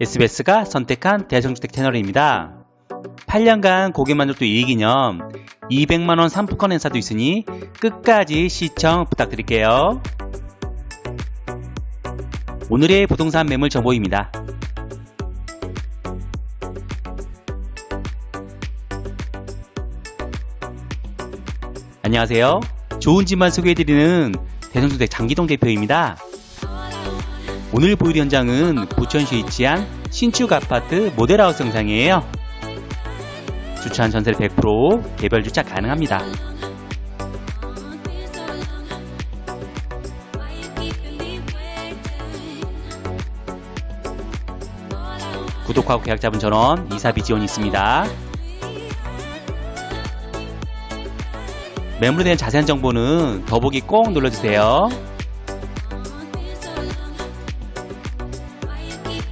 SBS가 선택한 대성주택 채널입니다. 8년간 고객만족도 이익기념 200만원 상품권 행사도 있으니 끝까지 시청 부탁드릴게요. 오늘의 부동산 매물 정보입니다. 안녕하세요. 좋은 집만 소개해드리는 대성주택 장기동 대표입니다. 오늘 보일 현장은 부천시에 위치한 신축 아파트 모델하우스 영상이에요. 주차한 전세를 100% 개별 주차 가능합니다. 구독하고 계약 잡은 전원 이사비 지원이 있습니다. 매물에 대한 자세한 정보는 더보기 꼭 눌러주세요.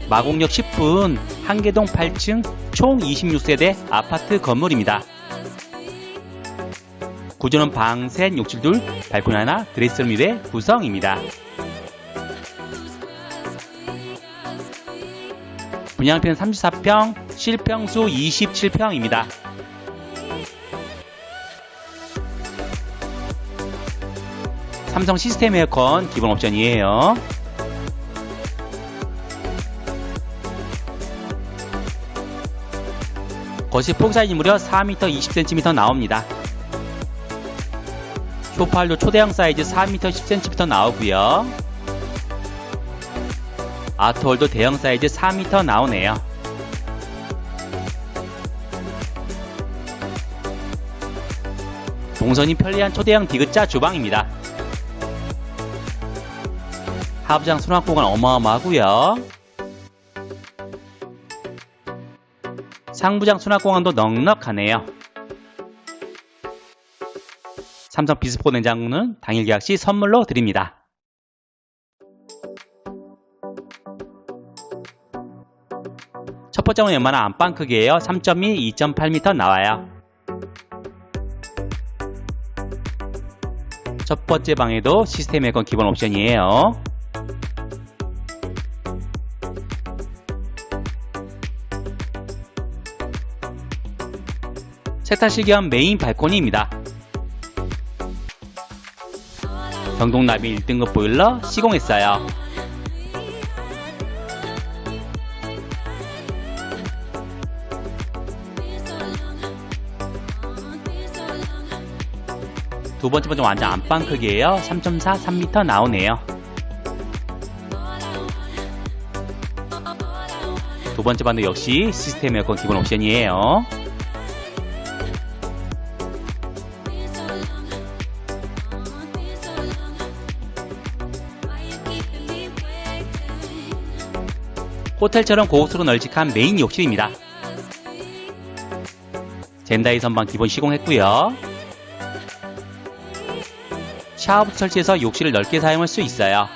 마곡역 10분 한계동 8층 총 26세대 아파트 건물입니다. 구조는 방, 셋, 욕실 둘, 발코니 하나, 드레스룸 1의 구성입니다. 분양평 34평, 실평수 27평입니다. 삼성 시스템 에어컨 기본 옵션이에요. 거실 폭 사이즈 무려 4m 20cm 나옵니다. 쇼파도 초대형 사이즈 4m 10cm 나오고요. 아트홀도 대형 사이즈 4m 나오네요. 동선이 편리한 초대형 디귿자 주방입니다. 하부장 수납 공간 어마어마하고요. 상부장 수납 공간도 넉넉하네요. 삼성 비스포 냉장고는 당일 계약 시 선물로 드립니다. 첫 번째 방은 웬만한 안방 크기예요. 3.2, 2.8m 나와요. 첫 번째 방에도 시스템 에어컨 기본 옵션이에요. 세탁실 겸 메인 발코니입니다. 경동나비 1등급 보일러 시공했어요. 두 번째 번은 완전 안방 크기예요. 3.4, 3m 나오네요. 두 번째 방도 역시 시스템 에어컨 기본 옵션이에요. 호텔처럼 고급스러운 널찍한 메인 욕실입니다. 젠다이 선반 기본 시공했고요. 샤워부터 설치해서 욕실을 넓게 사용할 수 있어요.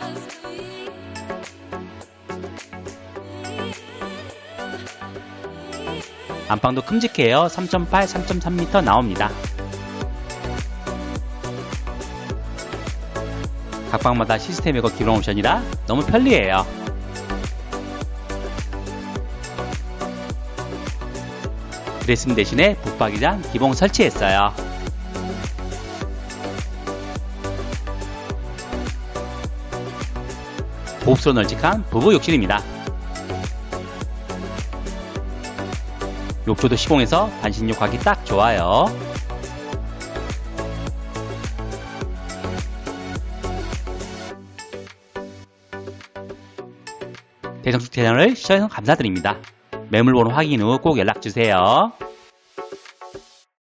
안방도 큼직해요. 3.8, 3.3m 나옵니다. 각 방마다 시스템 이고 기본 옵션이라 너무 편리해요. 드레스룸 대신에 붙박이장 기본 설치했어요. 고급스러운 널찍한 부부 욕실입니다. 욕조도 시공해서 반신욕 하기 딱 좋아요. 대성숙 채널을 시청해주셔서 감사드립니다. 매물번호 확인 후 꼭 연락주세요.